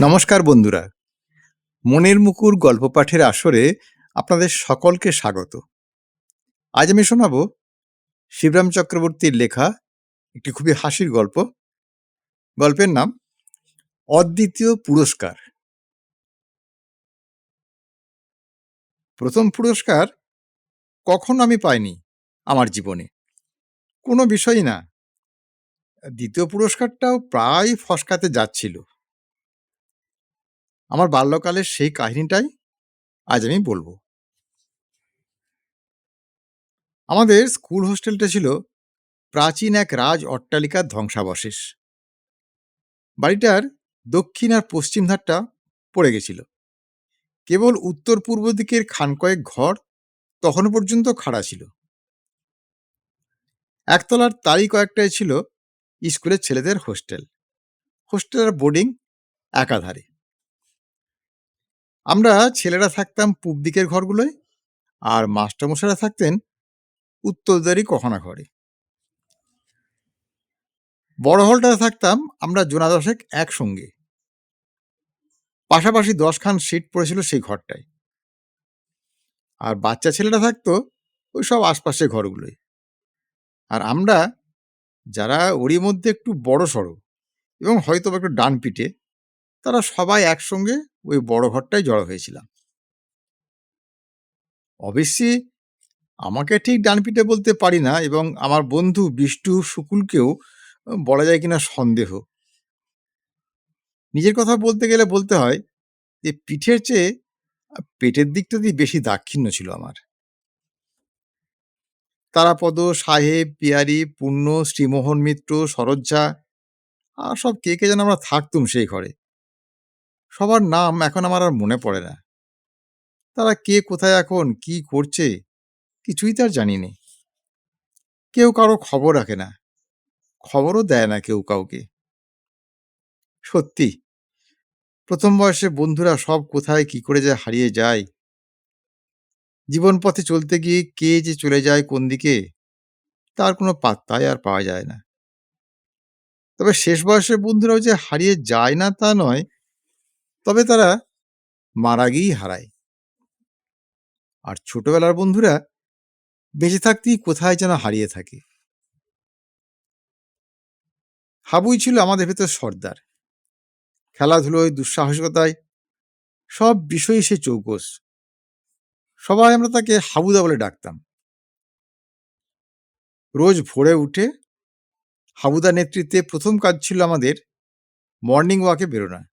নমস্কার বন্ধুরা। মনের মুকুর গল্প পাঠের আসরে আপনাদের সকলকে স্বাগত। আজ আমি শোনাব শিবরাম চক্রবর্তীর লেখা একটি খুবই হাসির গল্প। গল্পের নাম অদ্বিতীয় পুরস্কার। প্রথম পুরস্কার কখনো আমি পাইনি আমার জীবনে। কোনো বিষয়ই না। দ্বিতীয় পুরস্কারটাও প্রায় ফসকাতে যাচ্ছিল। আমার বাল্যকালের সেই কাহিনীটাই আজ আমি বলব। আমাদের স্কুল হোস্টেলটা ছিল প্রাচীন এক রাজ অট্টালিকার ধ্বংসাবশেষ। বাড়িটার দক্ষিণ আর পশ্চিম ধারটা পড়ে গেছিল। কেবল উত্তর পূর্ব দিকের খান কয়েক ঘর তখনও পর্যন্ত খাড়া ছিল। একতলার তারই কয়েকটাই ছিল স্কুলের ছেলেদের হোস্টেল। হোস্টেল আর বোর্ডিং একাধারে। আমরা ছেলেরা থাকতাম পূব দিকের ঘরগুলোয় আর মাস্টারমশাইরা থাকতেন উত্তরদারি কখনা ঘরে। বড় হলটাতে থাকতাম আমরা জোনা দশেক একসঙ্গে। পাশাপাশি দশখান সিট পড়েছিল সেই ঘরটায়। আর বাচ্চা ছেলেরা থাকতো ওই সব আশপাশের ঘরগুলোয়। আর আমরা যারা ওরই মধ্যে একটু বড় সড়ো এবং হয়তো একটু ডান পিঠে তারা সবাই একসঙ্গে ওই বড় ঘরটায় জড়ো হয়েছিলাম। অবশ্যই আমাকে ঠিক ডান পিঠে বলতে পারি না এবং আমার বন্ধু বিষ্টু শুকুলকেও বলা যায় কিনা সন্দেহ। নিজের কথা বলতে গেলে বলতে হয় যে, পিঠের চেয়ে পেটের দিকটা দিয়ে বেশি দাক্ষিণ্য ছিল আমার। তারাপদ, সাহেব, পিয়ারি পূর্ণ শ্রীমোহন মিত্র, সরজ্জা, আর সব কে কে যেন আমরা থাকতুম সেই ঘরে। সবার নাম এখন আমার আর মনে পড়ে না। তারা কে কোথায় এখন, কি করছে, কিছুই তার জানি নেই। কেউ কারও খবর রাখে না, খবরও দেয় না কেউ কাউকে। সত্যি, প্রথম বয়সে বন্ধুরা সব কোথায়, কি করে যে হারিয়ে যায়। জীবন পথে চলতে গিয়ে কে যে চলে যায় কোন দিকে, তার কোনো পাত্তাই আর পাওয়া যায় না। তবে শেষ বয়সের বন্ধুরাও যে হারিয়ে যায় না তা নয় তবে তারা মারা গিয়েই হারায়। আর ছোটবেলার বন্ধুরা বেঁচে থাকতেই কোথায় যেন হারিয়ে থাকে। হাবুই ছিল আমাদের ভেতর সর্দার। খেলাধুলোয়, দুঃসাহসিকতায় সব বিষয়ই সে চৌকস। সবাই আমরা তাকে হাবুদা বলে ডাকতাম। রোজ ভোরে উঠে হাবুদা নেতৃত্বে প্রথম কাজ ছিল আমাদের মর্নিং ওয়াকে বেরোনা।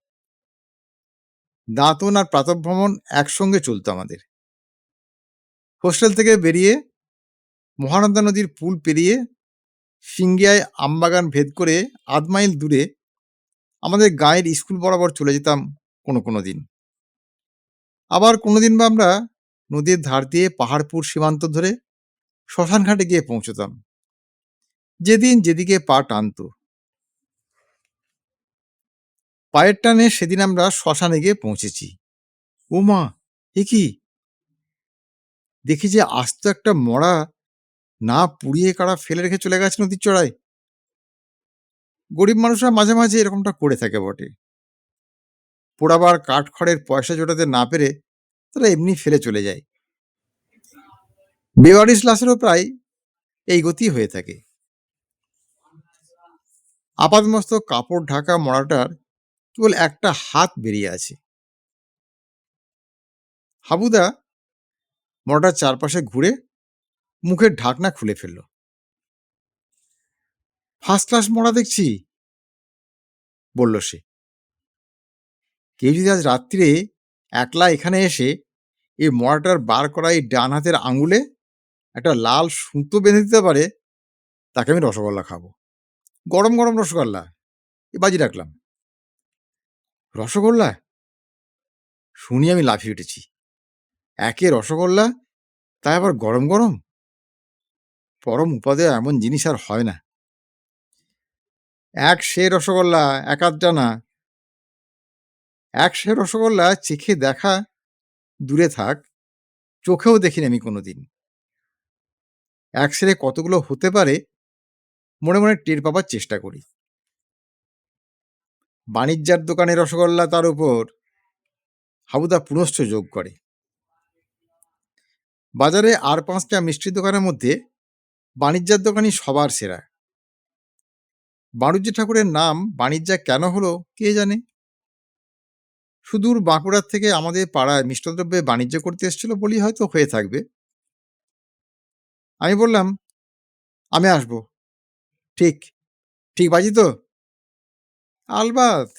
দাঁতন আর প্রাতভ্রমণ একসঙ্গে চলতো আমাদের। হোস্টেল থেকে বেরিয়ে মহানন্দা নদীর পুল পেরিয়ে সিঙ্গিয়ায় আমবাগান ভেদ করে আধ মাইল দূরে আমাদের গায়ের স্কুল বরাবর চলে যেতাম কোনো কোনো দিন। আবার কোনোদিন বা আমরা নদীর ধার দিয়ে পাহাড়পুর সীমান্ত ধরে শ্মশানঘাটে গিয়ে পৌঁছতাম। যেদিন যেদিকে পা টানত। পায়ের টানে সেদিন আমরা শ্মশানে গিয়ে পৌঁছেছি। ও মা এ কি? দেখি যে আস্ত একটা মরা না পুড়িয়ে কারা ফেলে রেখে চলে গেছে নদীর চড়ায়। গরিব মানুষরা মাঝে মাঝে এরকমটা করে থাকে বটে। পোড়াবার কাঠখড়ের পয়সা জোটাতে না পেরে তারা এমনি ফেলে চলে যায়। বেওয়ারিশ লাশেরও প্রায় এই গতি হয়ে থাকে। আপাতমস্ত কাপড় ঢাকা মরাটার কেবল একটা হাত বেরিয়ে আছে। হাবুদা মরাটার চারপাশে ঘুরে মুখের ঢাকনা খুলে ফেলল। ফার্স্ট ক্লাস মরা দেখছি, বলল সে। কেউ যদি আজ রাত্রিরে একলা এখানে এসে এই মরাটার বার করা এই ডান হাতের আঙুলে একটা লাল সুতো বেঁধে দিতে পারে, তাকে আমি রসগোল্লা খাব। গরম গরম রসগোল্লা, এ বাজি রাখলাম। রসগোল্লা? শুনি আমি লাফিয়ে উঠেছি। একে রসগোল্লা, তাই আবার গরম গরম? পরম উপাদেয় এমন জিনিস আর হয় না। এক সে রসগোল্লা, এক আধটা না। এক সে রসগোল্লা চেখে দেখা, দূরে থাক, চোখেও দেখিনি আমি কোনোদিন। এক সেরে কতগুলো হতে পারে, মনে মনে টের পাবার চেষ্টা করি। বাণিজ্যার দোকানে রসগোল্লা তার উপর হাবুদা পুনশ্চ যোগ করে। বাজারে আর পাঁচটা মিষ্টির দোকানের মধ্যে বাণিজ্যার দোকানই সবার সেরা। বাণিজ্য ঠাকুরের নাম বাণিজ্যা কেন হলো কে জানে? সুদূর বাঁকুড়ার থেকে আমাদের পাড়ায় মিষ্টদ্রব্যে বাণিজ্য করতে এসেছিল বলেই হয়তো হয়ে থাকবে। আমি বললাম, আমি আসব। ঠিক ঠিক বাজি তো? আলবাত,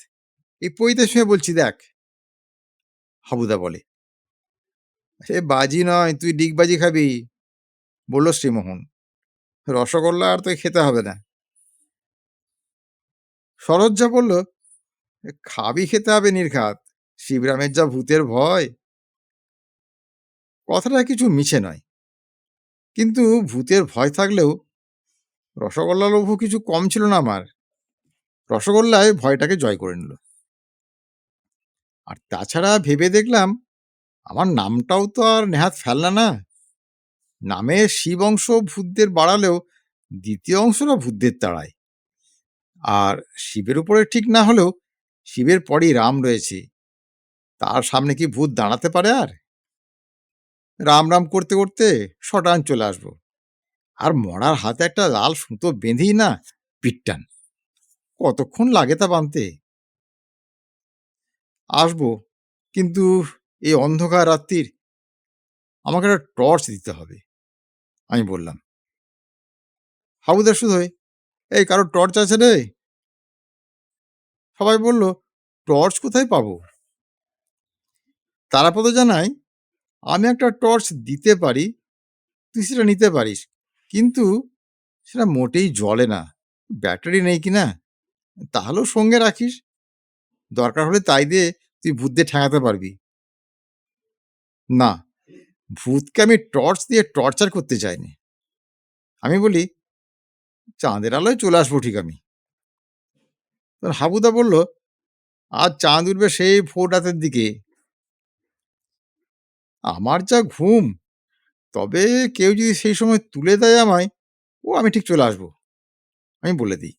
এই পইতে শুয়ে বলছি, দেখ। হাবুদা বলে, সে বাজি নয়, তুই ডিগবাজি খাবি। বলল শ্রীমোহন, রসগোল্লা আর তোকে খেতে হবে না। সরজ্জা বলল, খাবি খেতে হবে নির্ঘাত, শিবরামের যা ভূতের ভয়। কথাটা কিছু মিছে নয়, কিন্তু ভূতের ভয় থাকলেও রসগোল্লা লোভ কিছু কম ছিল না আমার। রসগোল্লায় ভয়টাকে জয় করে নিল। আর তাছাড়া ভেবে দেখলাম, আমার নামটাও তো আর নেহাত ফেলনা না। নামে শিব অংশ ভূতদের বাড়ালেও দ্বিতীয় অংশটা ভূতদের তাড়ায়। আর শিবের উপরে ঠিক না হলেও শিবের পরই রাম রয়েছে। তার সামনে কি ভূত দাঁড়াতে পারে আর? রাম রাম করতে করতে শটান চলে আসব। আর মরার হাতে একটা লাল সুতো বেঁধেই না পিটটান। কতক্ষণ লাগে তা বাঁধতে আসব, কিন্তু এই অন্ধকার রাত্রির আমাকে একটা টর্চ দিতে হবে, আমি বললাম। হাবুদার শুধু, এই কারও টর্চ আছে রে? সবাই বলল টর্চ কোথায় পাবো? তারাপদ জানাই আমি একটা টর্চ দিতে পারি, তুই সেটা নিতে পারিস, কিন্তু সেটা মোটেই জ্বলে না ব্যাটারি নেই কি না? তাহলেও সঙ্গে রাখিস। দরকার হলে তাই দিয়ে তুই ভূতদের ঠেঙাতে পারবি। না, ভূতকে আমি টর্চ দিয়ে টর্চার করতে চাইনি। আমি বলি, চাঁদের আলোয় চলে আসব ঠিক আমি। হাবুদা বলল, আজ চাঁদ উঠবে সেই ভোর রাতের দিকে। আমার যা ঘুম, তবে কেউ যদি সেই সময় তুলে দেয় আমায়, ও আমি ঠিক চলে আসব। আমি বলে দিই।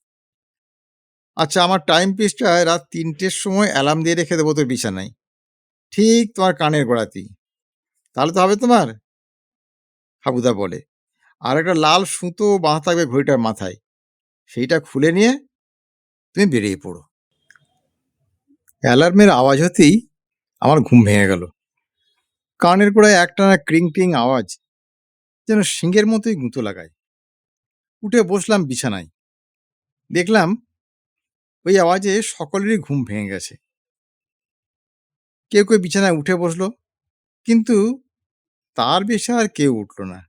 আচ্ছা আমার টাইম পিসটায় রাত তিনটের সময় অ্যালার্ম দিয়ে রেখে দেবো তোর বিছানায়। ঠিক তোমার কানের গোড়াতেই। তাহলে তো হবে তোমার? হাবুদা বলে। আর একটা লাল সুতো বাঁধা থাকবে ঘড়িটার মাথায়। সেইটা খুলে নিয়ে তুমি বেরিয়ে পড়ো। অ্যালার্মের আওয়াজ হতেই আমার ঘুম ভেঙে গেল। কানের গোড়ায় একটানা ক্রিং ক্রিং আওয়াজ যেন সিংহের মতোই গুঁতো লাগায়। উঠে বসলাম বিছানায়। দেখলাম ওই আওয়াজে সকলেরই ঘুম ভেঙে গেছে। কেউ কেউ বিছানায় উঠে বসল, কিন্তু তার বেশি আর কেউ উঠল না।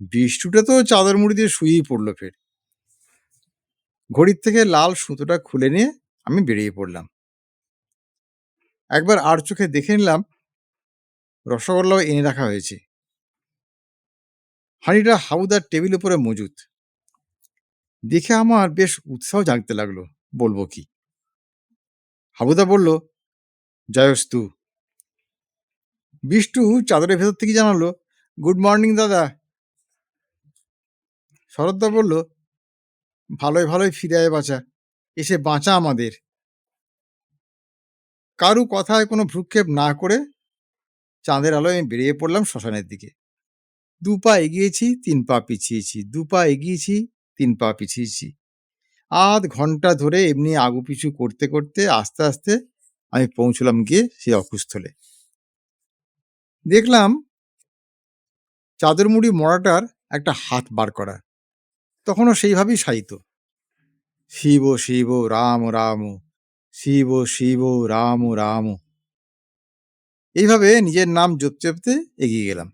বৃষ্টিটা তো চাদর মুড়ি দিয়ে শুয়েই পড়ল ফের। ঘড়ির থেকে লাল সুতোটা খুলে নিয়ে আমি বেরিয়ে পড়লাম। একবার আর চোখে দেখে নিলাম, রসগোল্লাও এনে রাখা হয়েছে। হাঁড়িটা হাউদার টেবিল উপরে মজুত। দেখে আমার বেশ উৎসাহ জাগতে লাগল, বলব কি? হাবুদা বলল, জয়স্তু। বিষ্টু চাদরের ভেতর থেকে জানালো, গুড মর্নিং দাদা। শরৎদা বলল, ভালোই ভালোই ফিরে আয় বাঁচা এসে বাঁচা আমাদের। কারু কথায় কোনো ভ্রুক্ষেপ না করে চাঁদের আলোয় আমি বেরিয়ে পড়লাম শ্মশানের দিকে। দু পা এগিয়েছি, তিন পা পিছিয়েছি। দু পা এগিয়েছি তিন পা পিছিয়েছি আধ ঘণ্টা ধরে এমনি আগু পিছু করতে করতে, আস্তে আস্তে আমি পৌঁছলাম গিয়ে সেই অকুস্থলে। দেখলাম চাদর মুড়ি মরাটার একটা হাত বার করা। তখনও সেইভাবেই সাহিত শিব শিব, রাম রাম, শিব শিব, রাম রাম। এইভাবে নিজের নাম জপতে জপতে এগিয়ে গেলাম।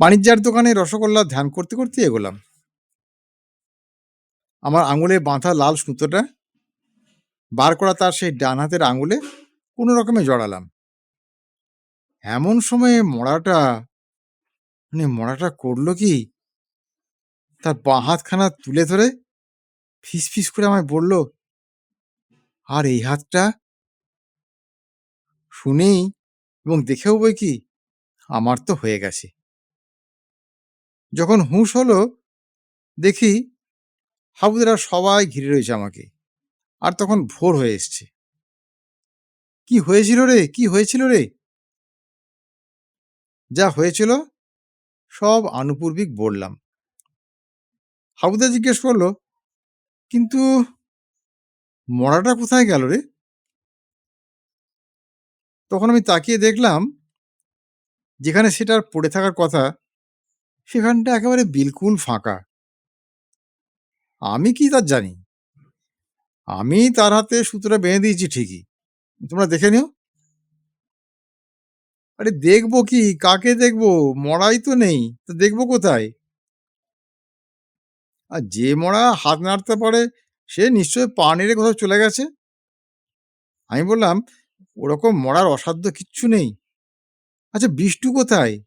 বাণিজ্যার দোকানে রসগোল্লা ধ্যান করতে করতে এগোলাম। আমার আঙুলে বাঁধা লাল সুতোটা বার করা তার সেই ডান হাতের আঙুলে কোনো রকমে জড়ালাম। এমন সময়ে মড়াটা মানে মড়াটা করল কি? তার বাঁ হাতখানা তুলে ধরে ফিস ফিস করে আমায় বলল, আর এই হাতটা শুনেই এবং দেখেও বই কি? আমার তো হয়ে গেছে। যখন হুঁশ হলো, দেখি হাবুদেরা সবাই ঘিরে রয়েছে আমাকে। আর তখন ভোর হয়ে এসছে। কি হয়েছিল রে? কি হয়েছিল রে? যা হয়েছিল, সব আনুপূর্বিক বললাম। হাবুদা জিজ্ঞেস করল, কিন্তু মরাটা কোথায় গেল রে? তখন আমি তাকিয়ে দেখলাম, যেখানে সেটার পড়ে থাকার কথা, সেখানটা একেবারে বিলকুল ফাঁকা। আমি কি তার জানি? আমি তার হাতে সুতোটা বেঁধে দিয়েছি ঠিকই। তোমরা দেখে নিও। আরে দেখব কি? কাকে দেখব? মরাই তো নেই, তো দেখব কোথায়? আর যে মরা হাত নাড়তে পারে, সে নিশ্চয়ই পা কোথাও চলে গেছে। আমি বললাম, ওরকম মরার অসাধ্য কিচ্ছু নেই। আচ্ছা বিষ্টু কোথায়?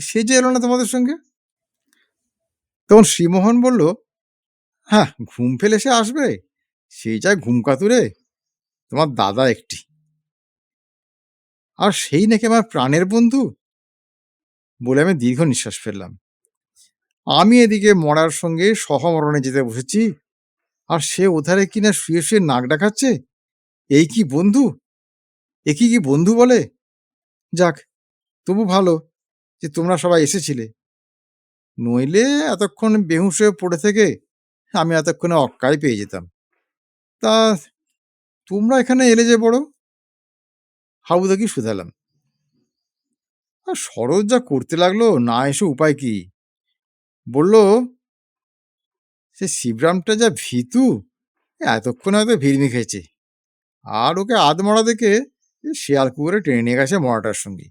সে যে এলো না তোমাদের সঙ্গে? তখন শ্রীমোহন বলল হ্যাঁ ঘুম ফেলে সে আসবে। সেই যায় ঘুম কাতুরে, তোমার দাদা একটি। আর সেই নাকি আমার প্রাণের বন্ধু? বলে আমি দীর্ঘ নিঃশ্বাস ফেললাম। আমি এদিকে মরার সঙ্গে সহমরণে যেতে বসেছি, আর সে ওধারে কিনা শুয়ে শুয়ে নাক ডাকাচ্ছে, এই কি বন্ধু? এ কি কি বন্ধু বলে? যাক, তবু ভালো যে তোমরা সবাই এসেছিলে। নইলে এতক্ষণ বেহুশ হয়ে পড়ে থেকে আমি এতক্ষণে অক্কাই পেয়ে যেতাম। তা তোমরা এখানে এলে যে বড়? হাবুদাকে শুধালাম। আর সরোজ যা করতে লাগল, না এসে উপায় কি? বলল, সে শিবরামটা যা ভীতু, এতক্ষণে হয়তো ভিড়মি খেয়েছে। আর ওকে আধ মরা দেখে শেয়াল কুকুরে টেনে নিয়ে গেছে মরাটার সঙ্গে।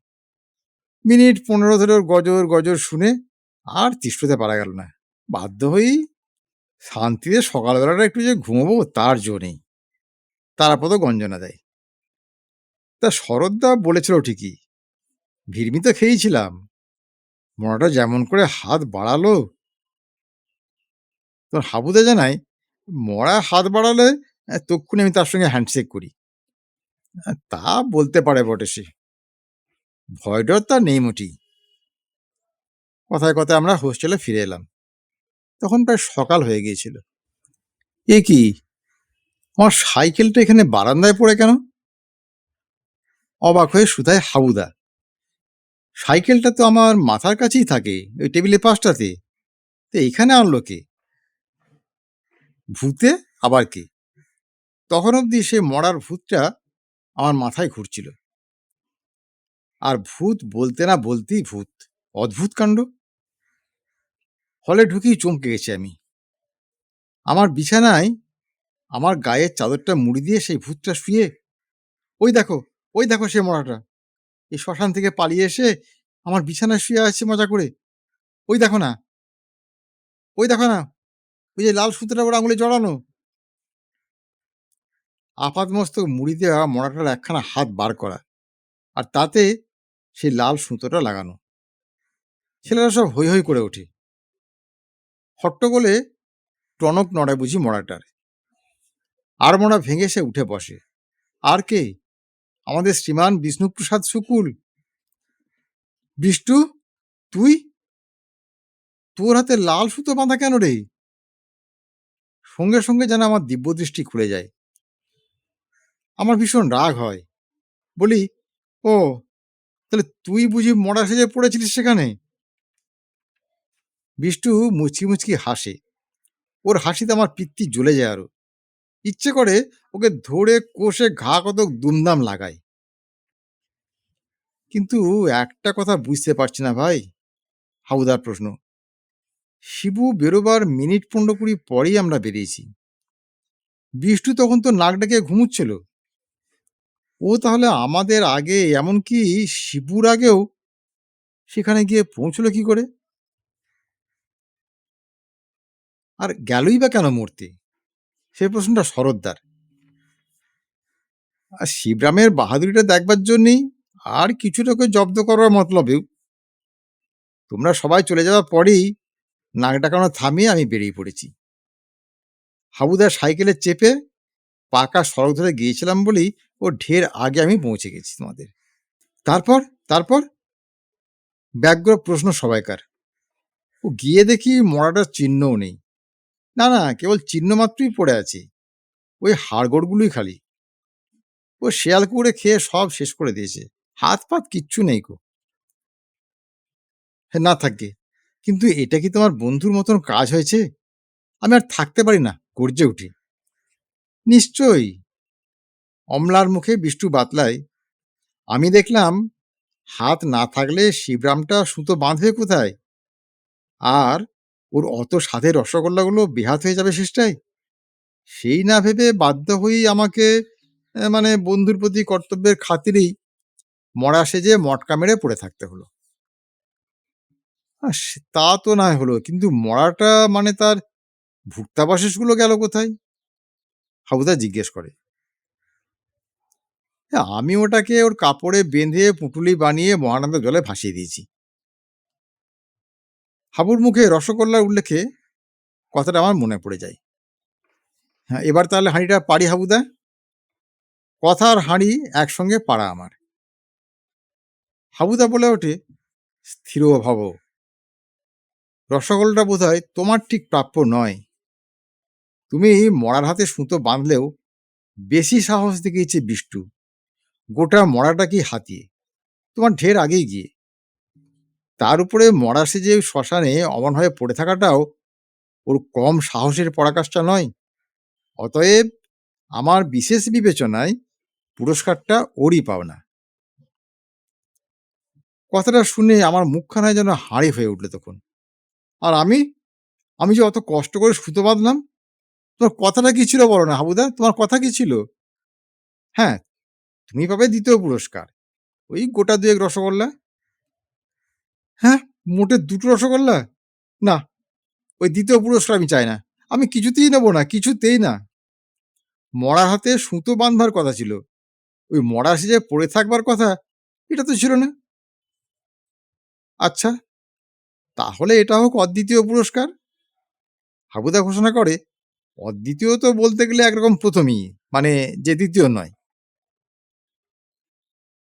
মিনিট পনেরো ধরে গজর গজর শুনে আর তিষ্ঠতে পারা গেল না। বাধ্য হয়েই শান্তিতে সকালবেলাটা একটু যে ঘুমোবো, তার জো নেই। তারাপদ গঞ্জনা দেয়। তা শরৎদা বলেছিল ঠিকই ভিড়মি তো খেয়েছিলাম মরাটা যেমন করে হাত বাড়ালো। তোর হাবুদা জানায়, মরা হাত বাড়ালে তক্ষুনি আমি তার সঙ্গে হ্যান্ডশেক করি। তা বলতে পারে বটে সে। ভয় ডর নেই মোটি কথায় কথায় আমরা হোস্টেলে ফিরে এলাম। তখন প্রায় সকাল হয়ে গিয়েছিল। এ কি? আমার সাইকেলটা এখানে বারান্দায় পড়ে কেন? অবাক হয়ে সুধায় হাবুদা। সাইকেলটা তো আমার মাথার কাছেই থাকে, ওই টেবিলের পাশটাতে। তো এখানে আনলো কে? ভূতে? আবার কে? তখন অবধি সে মরার ভূতটা আমার মাথায় ঘুরছিল। আর ভূত বলতে না বলতেই ভূত, অদ্ভুত কাণ্ড। হলে ঢুকেই চমকে গেছি আমি। আমার বিছানায় আমার গায়ের চাদরটা মুড়ি দিয়ে সেই ভূতটা শুয়ে, ওই দেখো ওই দেখো সে মরাটা। এই শ্মশান থেকে পালিয়ে এসে আমার বিছানায় শুয়ে আছে মজা করে। ওই দেখো না, ওই দেখো না, ওই যে লাল সুতোটা ওর আঙুলে জড়ানো। আপাত মস্তক মুড়ি দেওয়া মরাটার একখানা হাত বার করা আর তাতে সেই লাল সুতোটা লাগানো। ছেলেরা সব হৈ হৈ করে ওঠে। হট্টগোলে টনক নড়ায় বুঝি মরাটার। আর মরা ভেঙে সে উঠে বসে। আর কে? আমাদের শ্রীমান বিষ্ণুপ্রসাদ শুকুল। বিষ্টু, তুই? তোর হাতে লাল সুতো বাঁধা কেন রে? সঙ্গে সঙ্গে যেন আমার দিব্যদৃষ্টি খুলে যায়। আমার ভীষণ রাগ হয়। বলি, ও, তাহলে তুই বুঝি মরা সেজে পড়েছিলিস সেখানে? বিষ্টু মুচকি মুচকি হাসে। ওর হাসিতে আমার পিত্তি জ্বলে যায় আরও। ইচ্ছে করে ওকে ধরে কোষে ঘা কত দুমদাম লাগায়। কিন্তু একটা কথা বুঝতে পারছি না ভাই, হাউদার প্রশ্ন। শিবু বেরোবার মিনিট পনেরো কুড়ি পরেই আমরা বেরিয়েছি। বিষ্টু তখন তো নাক ডেকে ঘুমুচ্ছিল। ও তাহলে আমাদের আগে এমনকি শিবুর আগেও সেখানে গিয়ে পৌঁছলো কি করে? আর গেলই বা কেন মূর্তি? সে প্রশ্নটা শরৎদার। আর শিবরামের বাহাদুরিটা দেখবার জন্যই আর কিছুটাকে জব্দ করার মতলবেও তোমরা সবাই চলে যাওয়ার পরেই নাক ডাকানো থামিয়ে আমি বেরিয়ে পড়েছি। হাবুদার সাইকেলে চেপে পাকা সড়ক ধরে গিয়েছিলাম বলেই ও ঢের আগে আমি পৌঁছে গেছি তোমাদের। তারপর তারপর? ব্যগ্র প্রশ্ন সবাইকার। ও গিয়ে দেখি মরাটার চিহ্নও নেই। না না কেবল চিহ্ন মাত্রই পড়ে আছে। ওই হাড়গোড়গুলোই খালি। ও শেয়াল কুকুরে খেয়ে সব শেষ করে দিয়েছে। হাত পাত কিচ্ছু নেই কো হ্যাঁ, না থাকে কিন্তু এটা কি তোমার বন্ধুর মতন কাজ হয়েছে? আমি আর থাকতে পারি না গর্জে উঠি। নিশ্চয়ই। অমলার মুখে বিষ্টু বাতলায় আমি দেখলাম হাত না থাকলে শিবরামটা সুতো বাঁধবে কোথায়? আর ওর অত স্বাদের রসগোল্লাগুলো বেহাত হয়ে যাবে শেষটায়? সেই না ভেবে বাধ্য হয়েই আমাকে মানে বন্ধুর প্রতি কর্তব্যের খাতিরেই মরা সেজে মটকা মেরে পড়ে থাকতে হলো। তা তো না হলো কিন্তু মরাটা মানে তার ভুক্তাবশেষগুলো গেল কোথায়? হাবুদা জিজ্ঞেস করে। "হ্যাঁ, আমি ওটাকে ওর কাপড়ে বেঁধে পুটুলি বানিয়ে মহানন্দ জলে ভাসিয়ে দিয়েছি। হাবুর মুখে রসগোল্লার উল্লেখে কথাটা আমার মনে পড়ে যায়। হ্যাঁ এবার তাহলে হাঁড়িটা পারি হাবুদা কথা আর হাঁড়ি একসঙ্গে পাড়া আমার। হাবুদা বলে ওঠে, স্থির ভাব। রসগোল্লাটা বোধ তোমার ঠিক প্রাপ্য নয়। তুমি মরার হাতে সুতো বাঁধলেও বেশি সাহস দেখিয়েছে বিষ্টু। গোটা মরাটা কি হাতিয়ে। তোমার ঢের আগেই গিয়ে। তার উপরে মরা যে শ্মশানে অমন হয়ে পড়ে থাকাটাও ওর কম সাহসের পরাকাষ্ঠা নয়। অতএব আমার বিশেষ বিবেচনায় পুরস্কারটা ওরই পাওনা। কথাটা শুনে আমার মুখখানায় যেন হাঁড়ি হয়ে উঠল তখন। আর আমি আমি যে অত কষ্ট করে সুতো বাঁধলাম, তোমার কথাটা কি ছিল বলো না হাবুদা? তোমার কথা কি ছিল? হ্যাঁ তুমি পাবে দ্বিতীয় পুরস্কার। ওই গোটা দুয়েক রসগোল্লা। হ্যাঁ মোটে দুটো রসগোল্লা? না, ওই দ্বিতীয় পুরস্কার আমি চাই না। আমি কিছুতেই নেব না, কিছুতেই না। মরার হাতে সুতো বাঁধবার কথা ছিল। ওই মরা সেজে পড়ে থাকবার কথা, এটা তো ছিল না। আচ্ছা তাহলে এটা হোক অদ্বিতীয় পুরস্কার। হাবুদা ঘোষণা করে, অদ্বিতীয় তো বলতে গেলে একরকম প্রথমই মানে যে দ্বিতীয় নয়।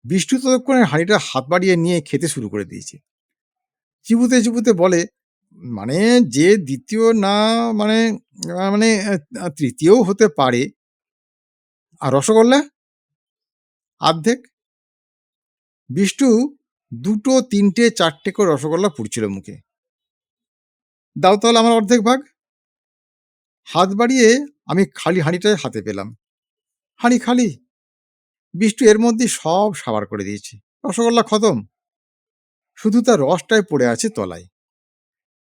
বিষ্ণু ততক্ষণে হাঁড়িটা হাত বাড়িয়ে নিয়ে খেতে শুরু করে দিয়েছে। চিবুতে চিবুতে বলে মানে যে দ্বিতীয় না মানে মানে তৃতীয়ও হতে পারে, আর রসগোল্লা? অর্ধেক বিষ্টু দুটো, তিনটে, চারটে করে রসগোল্লা পুড়ছিল মুখে। দাও তাহলে আমার অর্ধেক ভাগ। হাত বাড়িয়ে আমি খালি হাঁড়িটায় হাতে পেলাম। হাঁড়ি খালি। বিষ্টু এর মধ্যে সব সাবার করে দিয়েছে। রসগোল্লা খতম। শুধু তার রসটাই পড়ে আছে তলায়।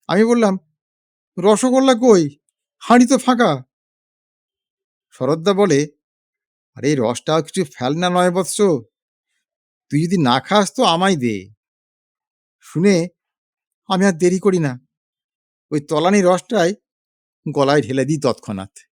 আমি বললাম, রসগোল্লা কই? হাঁড়ি তো ফাঁকা। শরদ্দা বলে, আরে, এই রসটাও কিছু ফেলনা নয় বৎস। তুই যদি না খাস তো আমায় দে। শুনে আমি আর দেরি করি না। ওই তলানি রসটাই গলায় ঢেলে দিই তৎক্ষণাৎ।